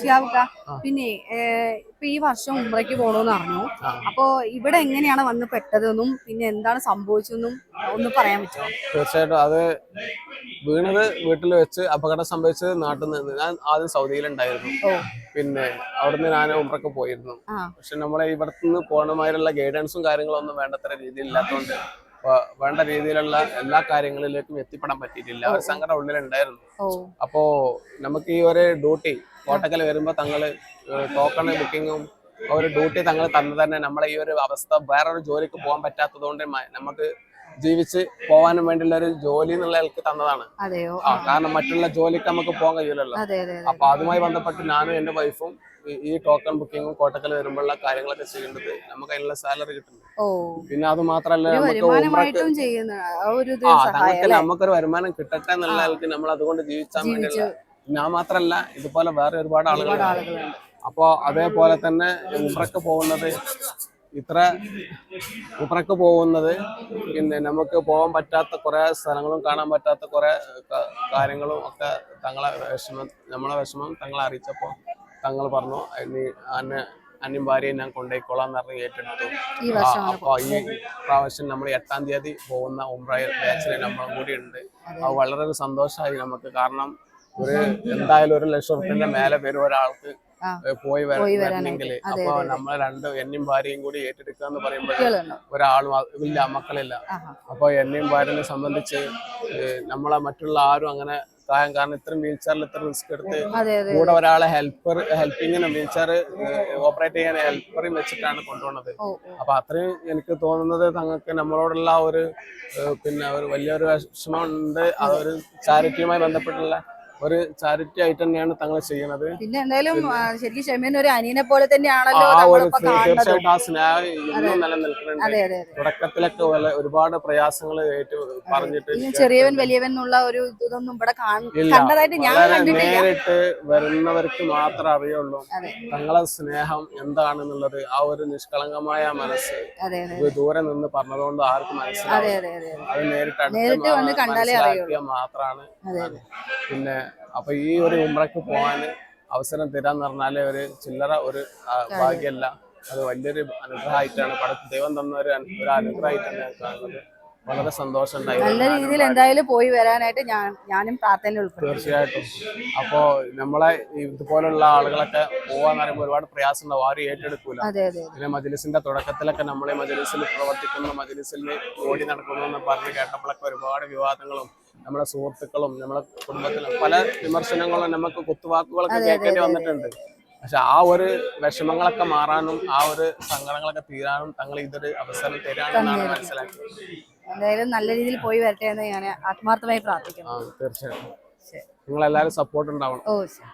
ഷിയാബുക്ക പിന്നെ ഇപ്പൊ ഈ വർഷം ഉമ്രയ്ക്ക് പോണോന്ന് അറിഞ്ഞു. അപ്പോ ഇവിടെ എങ്ങനെയാണ് വന്ന് പെട്ടതെന്നും പിന്നെ എന്താണ് സംഭവിച്ചതെന്നും ഒന്ന് പറയാൻ പറ്റുമോ? തീർച്ചയായിട്ടും അത് വീണത് വീട്ടിൽ വെച്ച് അപകടം സംഭവിച്ചത് നാട്ടിൽ നിന്ന്. ഞാൻ ആദ്യം സൗദിയിലുണ്ടായിരുന്നു. പിന്നെ അവിടുന്ന് ഞാൻ ഉമ്രക്ക് പോയിരുന്നു. പക്ഷെ നമ്മളെ ഇവിടുന്ന് പോണമാതിരിയുള്ള ഗൈഡൻസും കാര്യങ്ങളൊന്നും വേണ്ടത്ര രീതിയിൽ ഇല്ലാത്തതുകൊണ്ട് വേണ്ട രീതിയിലുള്ള എല്ലാ കാര്യങ്ങളിലേക്കും എത്തിപ്പെടാൻ പറ്റിയിട്ടില്ല. ഒരു സങ്കടം ഉള്ളിലുണ്ടായിരുന്നു. അപ്പോ നമുക്ക് ഈ ഒരു ഡ്യൂട്ടി കോട്ടക്കൽ വരുമ്പോ തങ്ങൾ ടോക്കൺ ബുക്കിങ്ങും ഒരു ഡ്യൂട്ടി തങ്ങൾ തന്നെ തന്നെ നമ്മളെ ഈ ഒരു അവസ്ഥ വേറൊരു ജോലിക്ക് പോകാൻ പറ്റാത്തത് കൊണ്ട് നമുക്ക് ജീവിച്ച് പോകാനും വേണ്ടിയുള്ള ഒരു ജോലി എന്നുള്ള ആൾക്ക് തന്നതാണ്. ആ കാരണം മറ്റുള്ള ജോലിക്ക് നമുക്ക് പോകാൻ കഴിയില്ലല്ലോ. അപ്പൊ അതുമായി ബന്ധപ്പെട്ട് ഞാനും എന്റെ വൈഫും ഈ- ടോക്കൺ ബുക്കിങ്ങും കോട്ടക്കൽ വരുമ്പോഴുള്ള കാര്യങ്ങളൊക്കെ ചെയ്യേണ്ടത് നമുക്ക് അതിനുള്ള സാലറി കിട്ടുന്നു പിന്നെ അത് മാത്രല്ല നമുക്ക് നമുക്കൊരു വരുമാനം കിട്ടട്ടെ എന്നുള്ള ആൾക്ക് നമ്മൾ അതുകൊണ്ട് ജീവിച്ചാൽ ജീവിച്ച്. വേണ്ടിയുള്ള ഞാൻ മാത്രല്ല ഇതുപോലെ വേറെ ഒരുപാട് ആളുകളുണ്ട്. അപ്പോ അതേപോലെ തന്നെ ഉമ്രക്ക് പോകുന്നത് ഇത്ര ഉമ്രക്ക് പോകുന്നത് പിന്നെ നമുക്ക് പോകാൻ പറ്റാത്ത കുറെ സ്ഥലങ്ങളും കാണാൻ പറ്റാത്ത കുറെ കാര്യങ്ങളും ഒക്കെ തങ്ങളെ വിഷമം നമ്മളെ വിഷമം തങ്ങളെ അറിയിച്ചപ്പോൾ തങ്ങൾ പറഞ്ഞു ഇനി അന്നെ അന്യം ഭാര്യയെ ഞാൻ കൊണ്ടുപോയിക്കോളാം എന്ന് പറഞ്ഞ് ഏറ്റെടുത്തു. അപ്പൊ ഈ പ്രാവശ്യം നമ്മൾ എട്ടാം തീയതി പോകുന്ന ഉംറയിൽ ബാച്ചിലെ നമ്മളും കൂടി ഉണ്ട്. അത്. വളരെ ഒരു സന്തോഷമായി നമുക്ക്. കാരണം ഒരു എന്തായാലും ഒരു ലക്ഷം റുപ്യന്റെ മേലെ വരും ഒരാൾക്ക് പോയി വരണമെങ്കിൽ അപ്പൊ. നമ്മൾ രണ്ട് എന്നെയും ഭാര്യയും കൂടി ഏറ്റെടുക്കുക എന്ന് പറയുമ്പോൾ ഒരാളും ഇല്ല മക്കളില്ല. അപ്പൊ എന്നെയും ഭാര്യനെ സംബന്ധിച്ച് നമ്മളെ മറ്റുള്ള ആരും അങ്ങനെ കാര്യം കാരണം ഇത്രയും വീൽ ചെയറിൽ ഇത്ര റിസ്ക് എടുത്ത് കൂടെ ഒരാളെ ഹെൽപ്പർ ഹെൽപ്പിങ്ങിന് വീൽ ചെയർ ഓപ്പറേറ്റ് ചെയ്യാൻ ഹെൽപ്പറും വെച്ചിട്ടാണ് കൊണ്ടുപോകുന്നത് അപ്പൊ അത്രയും എനിക്ക് തോന്നുന്നത് തങ്ങൾക്ക് നമ്മളോടുള്ള ഒരു പിന്നെ ഒരു വലിയൊരു വിഷമം ഉണ്ട് അതൊരു ചാരിറ്റിയുമായി ബന്ധപ്പെട്ടുള്ള ഒരു ചാരിറ്റി ആയിട്ട് തന്നെയാണ് തങ്ങൾ ചെയ്യുന്നത്. പിന്നെ എന്തായാലും ശരിക്കും ഷമീൻ ഒരു അനിയനെ പോലെ തന്നെയാണല്ലോ തീർച്ചയായിട്ടും ആ സ്നേഹം ഇന്നും നിലനിൽക്കുന്നുണ്ട്. തുടക്കത്തിലൊക്കെ ഒരുപാട് പ്രയാസങ്ങൾ ഏറ്റു പറഞ്ഞിട്ട് ചെറിയവൻ വലിയവൻ എന്നുള്ള ഒരു ഇതൊന്നും ഇവിടെ കാണ- കണ്ടതായിട്ട് ഞാൻ നേരിട്ട് വരുന്നവർക്ക് മാത്രമേ അറിയുള്ളൂ. തങ്ങളെ സ്നേഹം എന്താണെന്നുള്ളത് ആ ഒരു നിഷ്കളങ്കമായ മനസ്സ് ദൂരെ നിന്ന് പറഞ്ഞതുകൊണ്ട് ആർക്കും മനസ്സിലായി മനസ്സിലാവും അതെ നേരിട്ട് മാത്രമാണ് നേരിട്ട് വന്ന് കണ്ടാലേ മനസ്സിലാക്കിയാൽ മാത്രമാണ് പിന്നെ അപ്പൊ ഈ ഒരു ഉമ്രക്ക് പോകാൻ അവസരം തരാന്ന് പറഞ്ഞാൽ ഒരു ചില്ലറ ഒരു ഭാഗ്യമല്ല അത് വലിയൊരു അനുഗ്രഹമായിട്ടാണ്. പടത്ത് ദൈവം തന്ന ഒരു അനു- ഒരു അനുഗ്രഹമായിട്ടാണ് ഞാൻ കാണുന്നത്. വളരെ സന്തോഷമുണ്ടായി നല്ല രീതിയിൽ എന്തായാലും പോയി വരാനായിട്ട് ഞാൻ ഞാനും പ്രാർത്ഥനയിൽ ഉൾപ്പെടും തീർച്ചയായിട്ടും. അപ്പോ നമ്മളെ ഇതുപോലുള്ള ആളുകളൊക്കെ പോവാന്ന് പറയുമ്പോൾ ഒരുപാട് പ്രയാസം ഉണ്ടാവും. ആരും ഏറ്റെടുക്കൂല. പിന്നെ മജിലിസിന്റെ തുടക്കത്തിലൊക്കെ നമ്മളെ മജിലിസിൽ പ്രവർത്തിക്കുന്ന മജിലിസിൽ ഓടി നടക്കുന്നു എന്ന് പറഞ്ഞ് കേട്ടപ്പോഴൊക്കെ ഒരുപാട് വിവാദങ്ങളും നമ്മളെ സുഹൃത്തുക്കളും നമ്മുടെ കുടുംബത്തിലും പല വിമർശനങ്ങളും നമുക്ക് കുത്തുവാക്കുകളൊക്കെ കേൾക്കേണ്ടി വന്നിട്ടുണ്ട്. പക്ഷെ ആ ഒരു വിഷമങ്ങളൊക്കെ മാറാനും ആ ഒരു സങ്കടങ്ങളൊക്കെ തീരാനും തങ്ങൾ ഇതൊരു അവസരം തരാണെന്നാണ് മനസ്സിലാക്കിയത് എന്തായാലും നല്ല രീതിയിൽ പോയി വരട്ടെ എന്ന് ഞാൻ ആത്മാർത്ഥമായി പ്രാർത്ഥിക്കുന്നു. തീർച്ചയായിട്ടും. ശരി. നിങ്ങളെല്ലാവരും സപ്പോർട്ട് ഉണ്ടാവണം. ഓ ശരി.